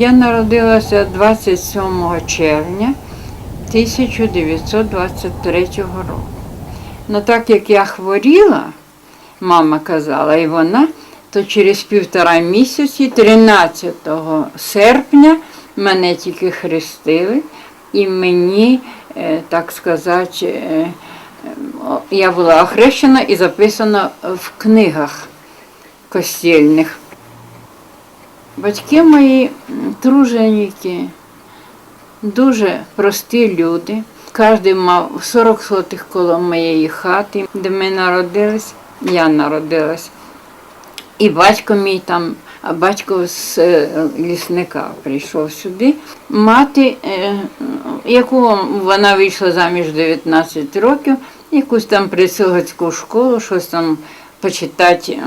Я народилася 27 червня 1923 року. Ну так як я хворіла, мама казала, і вона, то через півтора місяці, 13 серпня, мене тільки хрестили, і мені, е, так сказати, е, я була охрещена і записана в книгах костільних. Батьки мої м, труженіки, дуже прості люди. Кожен мав 40 сотих коло моєї хати, де ми народились, я народилась. І батько мій там, а батько з е, лісника прийшов сюди. Мати, е, яку вона вийшла заміж 19 років, якусь там присилгацьку школу, щось там почитати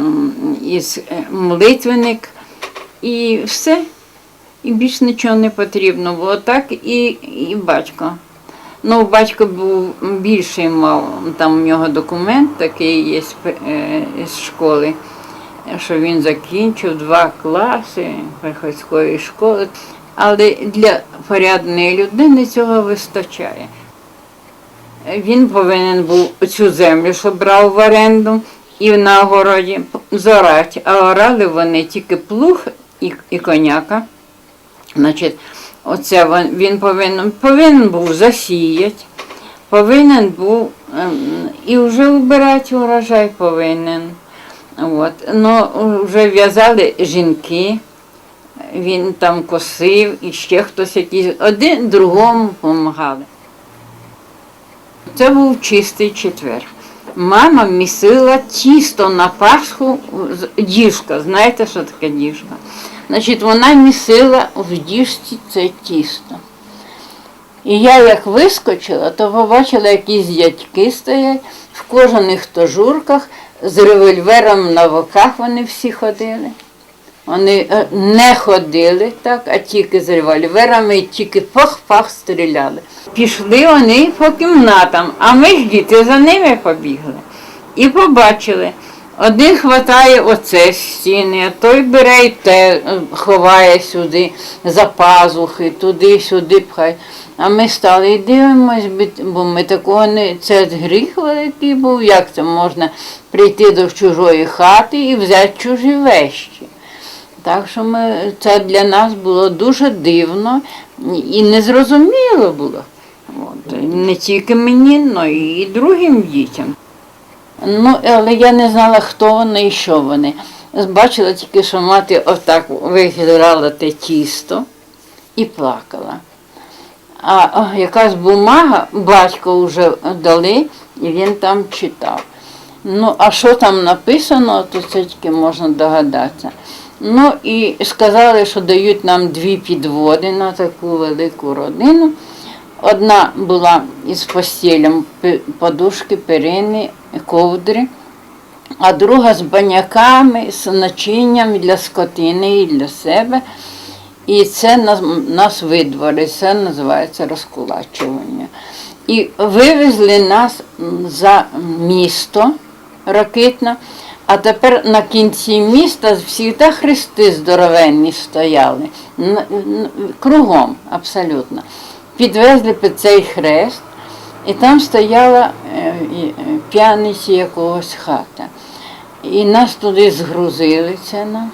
із е, молитвенник. І все. І більш нічого не потрібно було. Так і, і батько. Ну, батько був більший мав, там у нього документ такий є з е, з школи, що він закінчив два класи приходської школи. Але для порядної людини цього вистачає. Він повинен був цю землю, що брав в оренду, і на огороді зорати. А орали вони тільки плуг і, і коняка. Значить, оце він, повинен, повинен був засіяти, повинен був ем, і вже вбирати урожай повинен. От. Ну, вже в'язали жінки, він там косив, і ще хтось якийсь, один другому допомагали. Це був чистий четвер. Мама місила тісто на Пасху, діжка. Знаєте, що таке діжка? Значить, вона місила в діжці це тісто. І я як вискочила, то побачила, якісь дядьки стоять в кожаних тожурках, з револьвером на боках вони всі ходили. Вони е, не ходили так, а тільки з револьверами, тільки пах-пах стріляли. Пішли вони по кімнатам, а ми ж діти за ними побігли. І побачили. Один хватає оце стіни, а той бере і те е, ховає сюди за пазухи, туди-сюди пхає. А ми стали і дивимось, бо ми такого не. Це гріх великий був, як це можна прийти до чужої хати і взяти чужі вещі. Так що ми, це для нас було дуже дивно і незрозуміло було. От. Не тільки мені, але і другим дітям. Ну, але я не знала, хто вони і що вони. Бачила тільки, що мати отак виграла те тісто і плакала. А якась бумага батько вже дали, і він там читав. Ну, а що там написано, то це тільки можна догадатися. Ну і сказали, що дають нам дві підводи на таку велику родину. Одна була із постілем, подушки, перини, ковдри, а друга з баняками, з начинням для скотини і для себе. І це нас, нас видвори, це називається розкулачування. І вивезли нас за місто Ракитне, а тепер на кінці міста завжди хрести здоровенні стояли. Кругом абсолютно. Підвезли під цей хрест, і там стояла е, е, п'яниці якогось хата. І нас туди згрузили, це нас.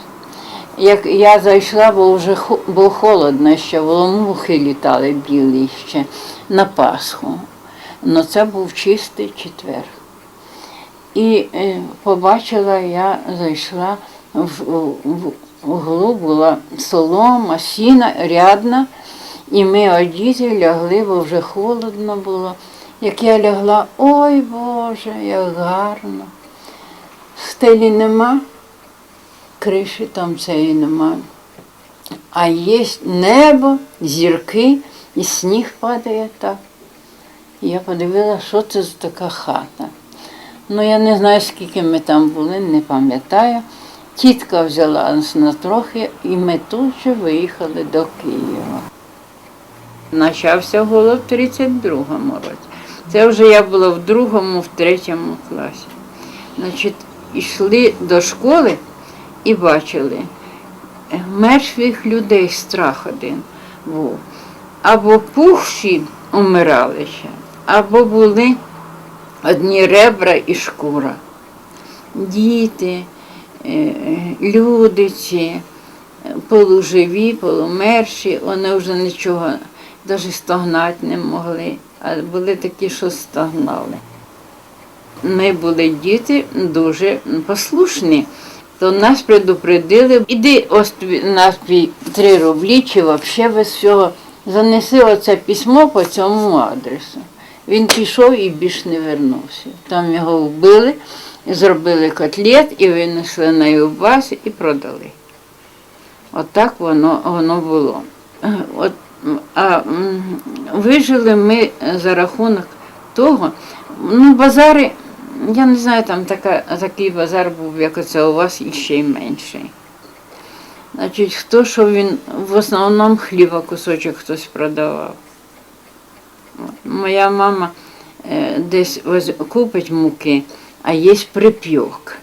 Як я зайшла, бо вже було холодно ще, було мухи літали білі ще на Пасху. Ну це був чистий четвер. І е, побачила, я зайшла в, в, углу була солома, сіна рядна, і ми одіти лягли, бо вже холодно було. Як я лягла, ой Боже, як гарно. Стелі нема, криші там цієї нема. А є небо, зірки, і сніг падає так. І я подивилася, що це за така хата. Ну, я не знаю, скільки ми там були, не пам'ятаю. Тітка взяла нас на трохи, і ми тут же виїхали до Києва. Почався голод в 32-му році. Це вже я була в другому, в третьому класі. Значить, йшли до школи і бачили мертвих людей страх один був. Або пухші умирали ще, або були одні ребра і шкура. Діти, е, люди ці, полуживі, полумерші, вони вже нічого навіть стогнати не могли, а були такі, що стогнали. Ми були діти дуже послушні, то нас предупредили, іди ось на твій три рублі, чи взагалі без всього. Занеси оце письмо по цьому адресу. Він пішов і більш не вернувся. Там його вбили, зробили котлет і винесли на Юбас і продали. Отак воно, воно було. От, а вижили ми за рахунок того, ну, базари, я не знаю, там така, такий базар був, як оце у вас, і ще й менший. Значить, хто що він, в основному хліба кусочок хтось продавав. Моя мама е, десь купить муки, а є припьок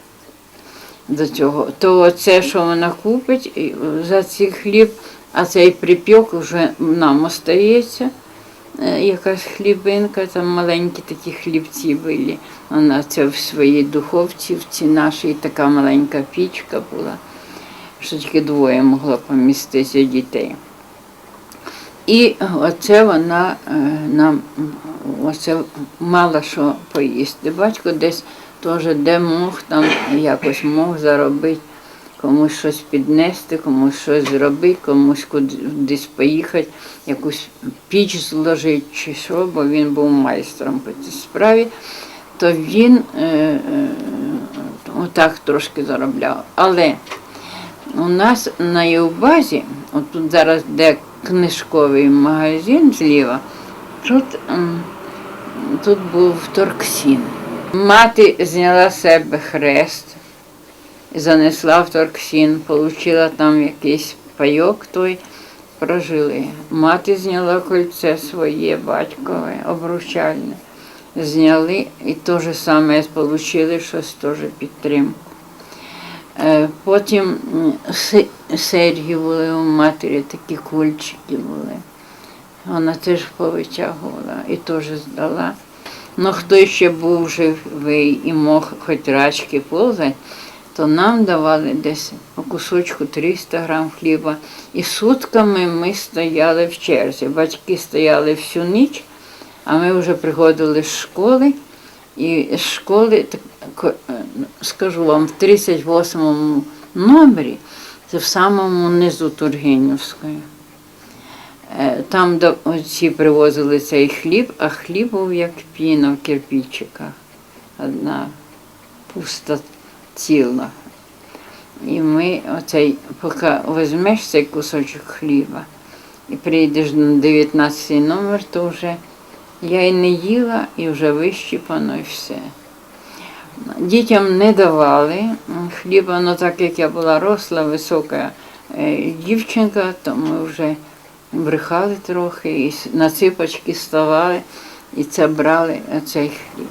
до цього. То це, що вона купить за цей хліб, а цей припьок вже нам остається. Е, Якась хлібинка, там маленькі такі хлібці були. Вона це в своїй духовці, в цій нашій така маленька пічка була, що тільки двоє могло поміститися дітей. І оце вона е, нам оце мало що поїсти. Батько десь теж де мог, там якось мог заробити, комусь щось піднести, комусь щось зробити, комусь кудись поїхати, якусь піч зложити чи що, бо він був майстром по цій справі, то він е, е, отак трошки заробляв. Але у нас на Євбазі, от тут зараз де книжковий магазин зліва, тут, тут був торксін. Мати зняла себе хрест, занесла в торксін, отримала там якийсь пайок той, прожили. Мати зняла кольце своє батькове, обручальне. Зняли і те ж саме отримали щось теж підтримку. Е, Потім серьги були у матері, такі кульчики були. Вона теж повитягувала і теж здала. Ну, хто ще був живий і мог хоч рачки ползати, то нам давали десь по кусочку 300 грам хліба. І сутками ми стояли в черзі. Батьки стояли всю ніч, а ми вже приходили з школи. І з школи, так, е, скажу вам, в 38 номері, це в самому низу Тургенівської. Е, Там до- ці привозили цей хліб, а хліб був як піна в кирпичиках. Одна пуста ціла. І ми оцей, поки візьмеш цей кусочок хліба і прийдеш на 19 номер, то вже я і не їла, і вже вищіпано, і все. Дітям не давали хліба, ну так як я була росла, висока е, дівчинка, то ми вже брехали трохи, і на ципочки ставали, і це брали цей хліб.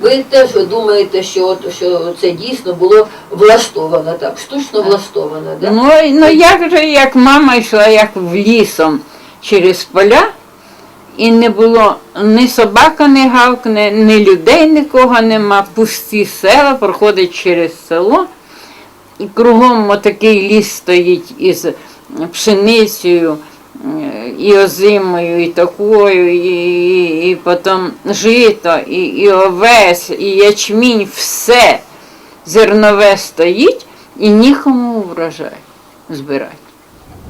Ви теж думаєте, що, от, що це дійсно було влаштовано так, штучно влаштовано, да? Ну, ну як же, як мама йшла як в лісом через поля, і не було ні собака не гавкне, ні людей нікого нема, пусті села, проходить через село, і кругом отакий ліс стоїть із пшеницею, і озимою, і такою, і, і, потім жито, і, і овес, і ячмінь, все зернове стоїть і нікому врожай збирати.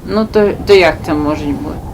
Ну то, то як це може бути?